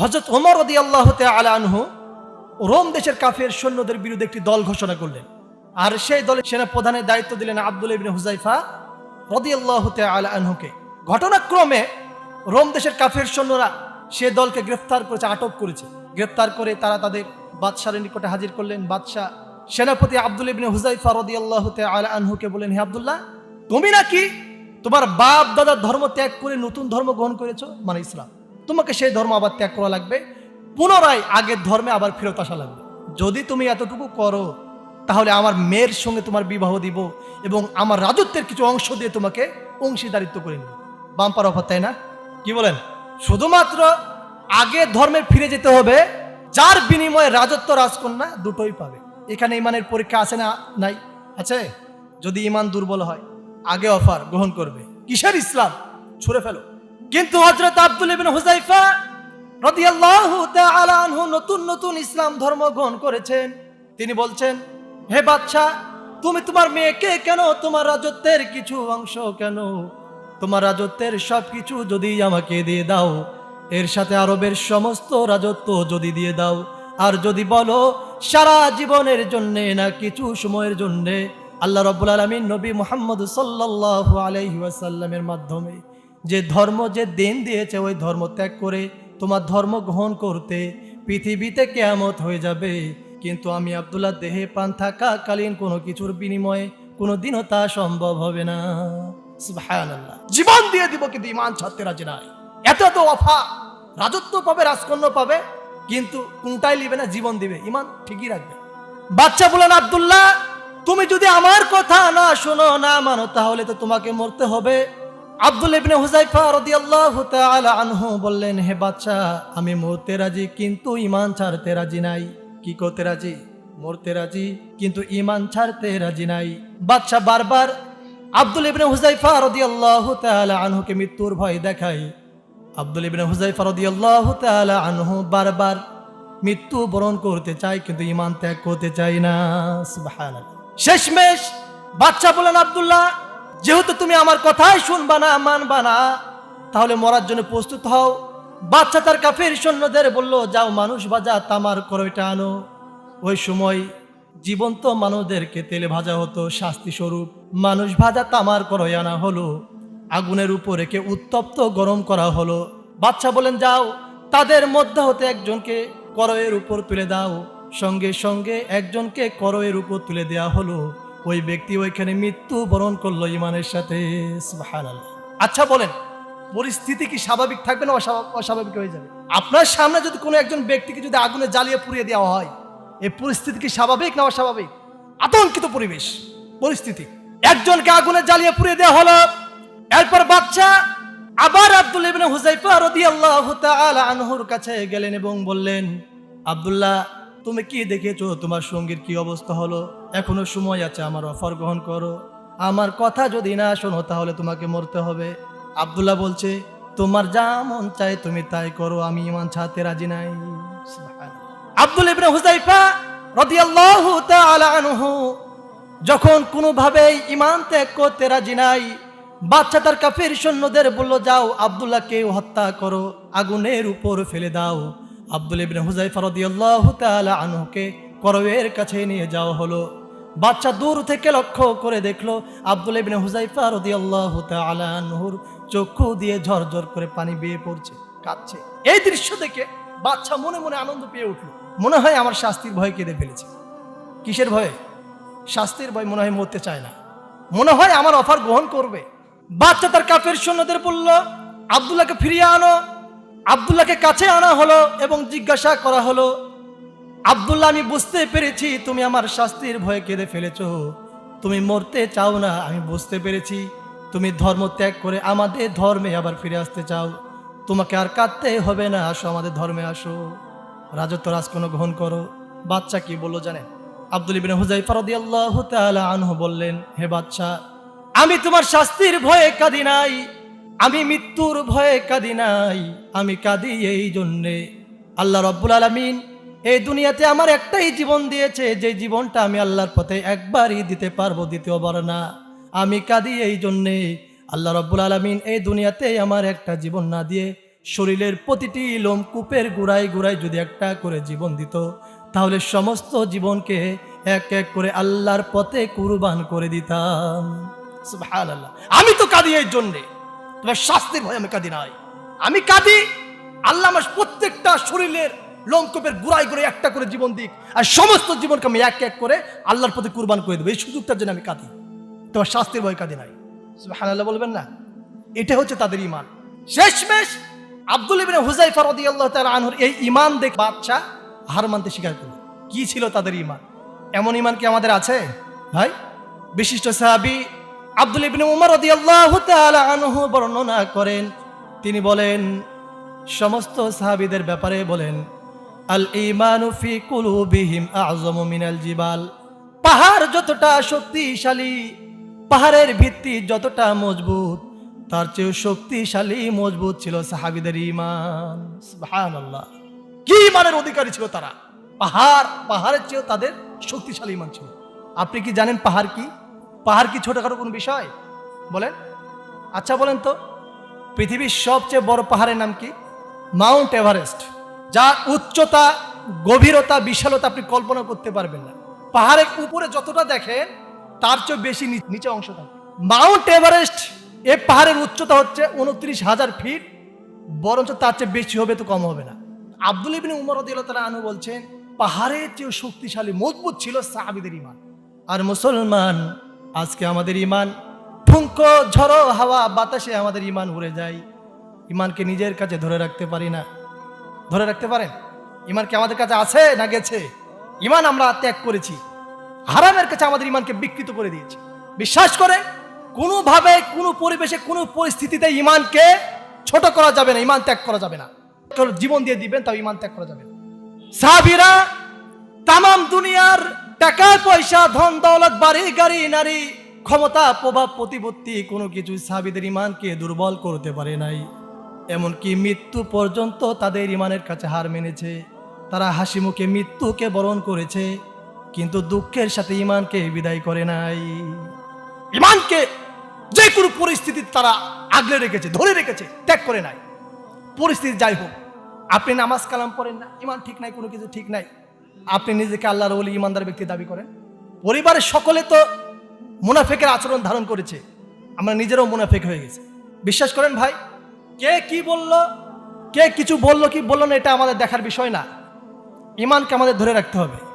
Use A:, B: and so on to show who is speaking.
A: হজরত ওমর রদি আল্লাহ আনহু রোম দেশের কাফের সৈন্যদের বিরুদ্ধে একটি দল ঘোষণা করলেন। আর সেই দলের সেনা প্রধানের দায়িত্ব দিলেন আব্দুল ইবিন হুজাইফা রদি আল্লাহ আনহুকে। ঘটনাক্রমে রোম দেশের কাফের সৈন্যরা সে দলকে গ্রেফতার করেছে, আটক করেছে। গ্রেফতার করে তারা তাদের বাদশাহের নিকটে হাজির করলেন। বাদশাহ সেনাপতি আব্দুল ইবিন হুজাইফা রদি আল্লাহ আনহুকে বলেন হে আব্দুল্লাহ, তুমি নাকি তোমার বাপ দাদার ধর্ম ত্যাগ করে নতুন ধর্ম গ্রহণ করেছ? মানে ইসলাম। তোমাকে সেই ধর্ম আবার ত্যাগ করা লাগবে। পুনরায় আগের ধর্মে আবার ফেরত আসা লাগবে। যদি তুমি এতটুকু করো, তাহলে আমার মেয়ের সঙ্গে তোমার বিবাহ দিব এবং আমার রাজত্বের কিছু অংশ দিয়ে তোমাকে অংশীদারিত্ব করে নিব। বাম্পার অফার তাই না? কি বলেন? শুধুমাত্র আগে ধর্মে ফিরে যেতে হবে, যার বিনিময়ে রাজত্ব রাজকন্যা দুটোই পাবে। এখানে ইমানের পরীক্ষা আছে না নাই? আছে? যদি ইমান দুর্বল হয়, আগে অফার গ্রহণ করবে। কিসের ইসলাম? ছুড়ে ফেলো। কিন্তু হজরত আব্দুল ইবিন হুজাইফা আনহু নতুন নতুন ইসলাম ধর্ম গ্রহণ করেছেন। তিনি বলছেন, হে বাদশা তুমি তোমার মেয়েকে কেন, তোমার রাজত্বের কিছু অংশ কেন? তোমার রাজত্বের সব কিছু যদি আমাকে দিয়ে দাও, এর সাথে আরবের সমস্ত রাজত্ব যদি দিয়ে দাও, আর যদি বলো সারা জীবনের জন্যে না কিছু সময়ের জন্যে, আল্লাহ রব্বুল আলমিন নবী মোহাম্মদ সাল্লাহ আলাইহি ওয়াসাল্লামের মাধ্যমে যে ধর্ম যে দিন দিয়েছে, ওই ধর্ম ত্যাগ করে তোমার ধর্ম গ্রহণ করতে পৃথিবীতে কেয়ামত হয়ে যাবে। কিন্তু আমি আব্দুল্লাহ, দেহে প্রাণ থাকাকালীন কোনো কিছুর বিনিময়ে কোনো দিনও তা সম্ভব হবে না। জীবন দিয়ে দিব কিন্তু ইমান ছাড়তে রাজি নাই। এত তো অফা, রাজত্ব পাবে, রাজকন্য পাবে, কিন্তু কোনটাই নিবে না, জীবন দিবে। ইমান ঠিকই রাখবে। বাচ্চা বলেন, আব্দুল্লাহ, তুমি যদি আমার কথা না শোনো, না মানো, তাহলে তো তোমাকে মরতে হবে। আব্দুল ইবনে হুজাইফা রাদিয়াল্লাহু তাআলা আনহু বললেন, হে বাচ্চা, আমি মরতে রাজি, কিন্তু ইমান ছাড়তে রাজি নাই। কি করতে রাজি? মরতে রাজি, কিন্তু ইমান ছাড়তে রাজি নাই। বাচ্চা, বারবার আব্দুল ইবনে হুজাইফা রাদিয়াল্লাহু তাআলা আনহুকে মৃত্যুর ভয় দেখায়। আব্দুল ইবনে হুজাইফা রাদিয়াল্লাহু তাআলা আনহু বারবার মৃত্যু বরণ করতে চায়, কিন্তু ইমান ত্যাগ করতে চায় না। সুবহানাল্লাহ। শেষমেশ বাচ্চা বলেন আব্দুল্লাহ যেহেতু তুমি আমার কথাই শুনবা না, মানবা না, তাহলে মরার জন্য প্রস্তুত হও। বাচ্চা তার কাফের সৈন্যদের বলল, যাও মানুষ ভাজা তামার করইটা আনো। ওই সময় জীবন্ত মানুষদেরকে তেলে ভাজা হতো, শাস্তি স্বরূপ। মানুষ ভাজা তামার করই আনা হলো, আগুনের উপর রেখে উত্তপ্ত গরম করা হলো। বাচ্চা বলেন, যাও, তাদের মধ্যে হতে একজনকে করয়ের উপর তুলে দাও। সঙ্গে সঙ্গে একজনকে করয়ের উপর তুলে দেওয়া হলো। ওই ব্যক্তি ওইখানে মৃত্যু বরণ করল ইমানের সাথে। আচ্ছা বলেন পরিস্থিতি কি স্বাভাবিক থাকবে না অস্বাভাবিক হয়ে যাবে? আপনার সামনে যদি কোনো একজন ব্যক্তিকে যদি আগুনে জ্বালিয়ে পুড়িয়ে দেওয়া হয় এই পরিস্থিতি কি স্বাভাবিক না অস্বাভাবিক? আতঙ্কিত পরিবেশ, পরিস্থিতি। একজনকে আগুনে জ্বালিয়ে পুড়িয়ে দেওয়া হলো, এরপর বাচ্চা আবার আব্দুল ইবনে হুজাইফা রাদিয়াল্লাহু তাআলা আনহুর কাছে গেলেন এবং বললেন, আব্দুল্লাহ তুমি কি দেখেছ? তোমার সঙ্গীর কি অবস্থা হলো? এখনও সময় আছে আমার অফার গ্রহণ করো। আমার কথা যদি না শোনো, তাহলে তোমাকে মরতে হবে। আব্দুল্লাহ বলছে, তোমার যা মন চায় তুমি তাই করো, আমি ইমান ছাড়তে রাজি নাই। আব্দুল ইবনে হুজাইফা রাদিয়াল্লাহু তাআলা আনহু যখন কোনোভাবেই ইমান ত্যাগ করতে রাজি নাই বাচ্চা তার কাফের সৈন্যদের বলল, যাও আবদুল্লাহকে হত্যা করো, আগুনের উপর ফেলে দাও। আব্দুল ইবনে হুজাইফা রাদিয়াল্লাহু তাআলা আনহুকে করবের কাছে নিয়ে যাওয়া হলো। বাচ্চা দূর থেকে লক্ষ্য করে দেখল আব্দুল ইবনে হুজাইফা রাদিয়াল্লাহু আনহুর চক্ষু দিয়ে ঝরঝর করে পানি বেয়ে পড়ছে, কাঁদছে। এই দৃশ্য দেখে বাচ্চা মনে মনে আনন্দ পেয়ে উঠল। মনে হয় আমার শাস্তির ভয় কেঁদে ফেলেছে। কিসের ভয়ে? শাস্তির ভয় মনে হয় মরতে চায় না। মনে হয় আমার অফার গ্রহণ করবে। বাচ্চা তার কাপের সৈন্যদের বলল, আবদুল্লাহকে ফিরিয়ে আনো। আবদুল্লাহকে কাছে আনা হলো এবং জিজ্ঞাসা করা হলো, আবদুল্লাহ, আমি বুঝতে পেরেছি তুমি আমার শাস্তির ভয়ে কেঁদে ফেলেছ। তুমি মরতে চাও না, আমি বুঝতে পেরেছি। তুমি ধর্ম ত্যাগ করে আমাদের ধর্মে আবার ফিরে আসতে চাও। তোমাকে আর কাঁদতে হবে না, আসো আমাদের ধর্মে আসো। রাজত্ব রাজকোন গ্রহণ করো। বাচ্চা কি বলল জানেন? আব্দুল ইবিন হুজাইফা রাদিয়াল্লাহু তাআলা আনহু বললেন, হে বাচ্চা আমি তোমার শাস্তির ভয়ে কাঁদি নাই। আমি মৃত্যুর ভয়ে কাঁদি নাই, আমি কাঁদি এই জন্যে। আল্লাহ রব্বুল আলমিন এই দুনিয়াতে আমার একটাই জীবন দিয়েছে, যে জীবনটা আমি আল্লাহর পথে একবারই দিতে পারব দ্বিতীয়বার না। আমি কাঁদি এই জন্যে। আল্লাহ রব্বুল আলমিন এই দুনিয়াতে আমার একটা জীবন না দিয়ে শরীরের প্রতিটি লোমকূপের গোড়ায় গোড়ায় যদি একটা করে জীবন দিত, তাহলে সমস্ত জীবনকে এক এক করে আল্লাহর পথে কুরবান করে দিতাম। আমি তো কাঁদি এই জন্যে। তোমার শাস্তির ভয় আমি কাঁদি নাই। আমি কাঁদি, আল্লাহ আমার প্রত্যেকটা শরীরের লোমকূপের গোড়ায় গোড়ায় একটা করে জীবন দিক, আর সমস্ত জীবনকে আমি এক এক করে আল্লাহর প্রতি কুরবান করে দেবো। এই সুযোগটার জন্য আমি কাঁদি তোমার শাস্তির ভয় কাঁদি নাই। সুবহানাল্লাহ বলবেন না? এটা হচ্ছে তাদের ইমান শেষমেশ আব্দুল ইবনে হুজাইফা আল্লাহ তাআলা আনহর এই ইমান দেখ বাচ্চা হার মানতে স্বীকার করল। কি ছিল তাদের ইমান এমন ইমান কি আমাদের আছে? ভাই, বিশিষ্ট সাহাবী আব্দুল ইবনে উমর আনহু বর্ণনা করেন। তিনি বলেন, সমস্ত সাহাবিদের ব্যাপারে বলেন, আল ইমানু ফি কুলুবিহিম আযমু মিনাল জিবাল। পাহাড় যতটা শক্তিশালী, পাহাড়ের ভিত্তি যতটা মজবুত, তার চেয়েও শক্তিশালী, মজবুত ছিল সাহাবিদের ইমান কি ইমানের অধিকারী ছিল তারা? পাহাড়, পাহাড়ের চেয়েও তাদের শক্তিশালী ইমান ছিল। আপনি কি জানেন পাহাড় কি? পাহাড় কি ছোটখাটো কোনো বিষয়? বলেন। আচ্ছা বলেন তো, পৃথিবীর সবচেয়ে বড় পাহাড়ের নাম কি? Mount Everest. যার উচ্চতা, গভীরতা, বিশালতা আপনি কল্পনা করতে পারবেন না। পাহাড়ের উপরে যতটা দেখেন, তার চেয়ে বেশি নিচে অংশ থাকে। মাউন্ট এভারেস্ট, এ পাহাড়ের উচ্চতা হচ্ছে উনত্রিশ হাজার ফিট, বরঞ্চ তার চেয়ে বেশি হবে তো কম হবে না। আব্দুল ইবিন উমর তারা আনু বলছেন, পাহাড়ের চেয়েও শক্তিশালী, মজবুত ছিল সাহাবিদের ইমান আর মুসলমান আজকে আমাদের ইমান ফুঙ্কো ঝড়ো হাওয়া, বাতাসে আমাদের ইমান উড়ে যায়। ইমানকে নিজের কাছে ধরে রাখতে পারি না। ধরে রাখতে পারেন? ইমান কি আমাদের কাছে আছে না গেছে? ইমান আমরা ত্যাগ করেছি। হারামের কাছে আমাদের ইমানকে বিকৃত করে দিয়েছি। বিশ্বাস করেন, কোনোভাবে, কোনো পরিবেশে, কোনো পরিস্থিতিতে ইমানকে ছোট করা যাবে না ইমান ত্যাগ করা যাবে না। জীবন দিয়ে দিবেন, তাও ইমান ত্যাগ করা যাবে না। সাহাবীরা তাম দুনিয়ার টাকা, পয়সা, ধন, দৌলত, বাড়ি, গাড়ি, নারী, ক্ষমতা, প্রভাব, প্রতিপত্তি, কোনো কিছু সাবিদের ইমানকে দুর্বল করতে পারে নাই। এমনকি মৃত্যু পর্যন্ত তাদের ইমানের কাছে হার মেনেছে। তারা হাসি মুখে মৃত্যুকে বরণ করেছে, কিন্তু দুঃখের সাথে ইমানকে বিদায় করে নাই। ইমানকে যে কোনো পরিস্থিতি তারা আগলে রেখেছে, ধরে রেখেছে, ত্যাগ করে নাই। পরিস্থিতি যাই হোক, আপনি নামাজ কালাম পড়েন না ইমান ঠিক নাই, কোনো কিছু ঠিক নাই। আপনি নিজেকে আল্লাহর বলি ইমানদার ব্যক্তি দাবি করেন। পরিবারের সকলে তো মুনাফেকের আচরণ ধারণ করেছে। আমরা নিজেরও মুনাফেক হয়ে গেছে। বিশ্বাস করেন ভাই, কে কি বলল, কে কিছু বলল কি বলল না, এটা আমাদের দেখার বিষয় না। ইমানকে আমাদের ধরে রাখতে হবে।